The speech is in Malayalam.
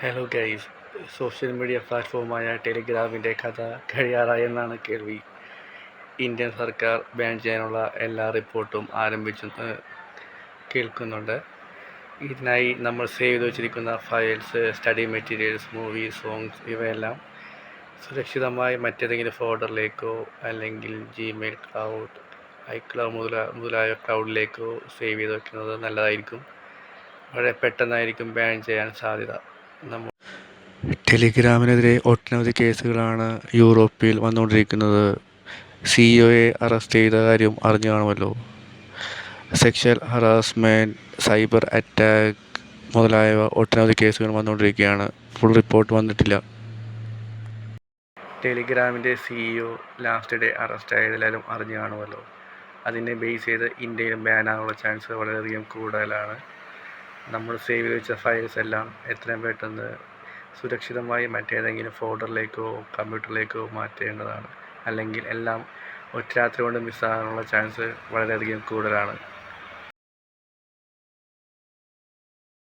ഹലോ ഗൈസ് സോഷ്യൽ മീഡിയ പ്ലാറ്റ്ഫോമായ ടെലിഗ്രാമിന്റെ കഥ കഴിയാറായെന്നാണ് കേൾവി. ഇന്ത്യൻ സർക്കാർ ബാൻ ചെയ്യാനുള്ള എല്ലാ റിപ്പോർട്ടും ആരംഭിച്ചു കേൾക്കുന്നുണ്ട്. ഇതിനായി നമ്മൾ സേവ് ചെയ്ത് വെച്ചിരിക്കുന്ന files study materials movies songs ഇവയെല്ലാം സുരക്ഷിതമായി മറ്റേതെങ്കിലും ഫോൾഡറിലേക്കോ അല്ലെങ്കിൽ ജിമെയിൽ ക്ലൗഡ് ഐക്ലൗഡ് മുതല മുതലായ ക്ലൗഡിലേക്കോ സേവ് ചെയ്ത് വയ്ക്കുന്നത് നല്ലതായിരിക്കും. വളരെ പെട്ടെന്നായിരിക്കും ബാൻ ചെയ്യാൻ സാധ്യത. നമ്മൾ ടെലിഗ്രാമിനെതിരെ ഒട്ടനവധി കേസുകളാണ് യൂറോപ്പിൽ വന്നുകൊണ്ടിരിക്കുന്നത്. സിഇഒയെ അറസ്റ്റ് ചെയ്ത കാര്യം അറിഞ്ഞു കാണുമല്ലോ. സെക്ഷൽ ഹറാസ്മെന്റ് സൈബർ അറ്റാക്ക് മുതലായവ ഒട്ടനവധി കേസുകൾ വന്നുകൊണ്ടിരിക്കുകയാണ്. ഫുൾ റിപ്പോർട്ട് വന്നിട്ടില്ല. ടെലിഗ്രാമിന്റെ സിഇഒ ലാസ്റ്റ് ഡേ അറസ്റ്റ് ആയതിലാലും അറിഞ്ഞു കാണുമല്ലോ. അതിനെ ബേസ് ചെയ്ത് ഇന്ത്യയിൽ ബാൻ ചാൻസ് വളരെയധികം കൂടുതലാണ്. നമ്മൾ സേവ് ചെയ്ത് വെച്ച ഫയൽസ് എല്ലാം എത്രയും പെട്ടെന്ന് സുരക്ഷിതമായി മറ്റേതെങ്കിലും ഫോൾഡറിലേക്കോ കമ്പ്യൂട്ടറിലേക്കോ മാറ്റേണ്ടതാണ്. അല്ലെങ്കിൽ എല്ലാം ഒറ്റ രാത്രി കൊണ്ട് മിസ്സാകാനുള്ള ചാൻസ് വളരെയധികം കൂടുതലാണ്.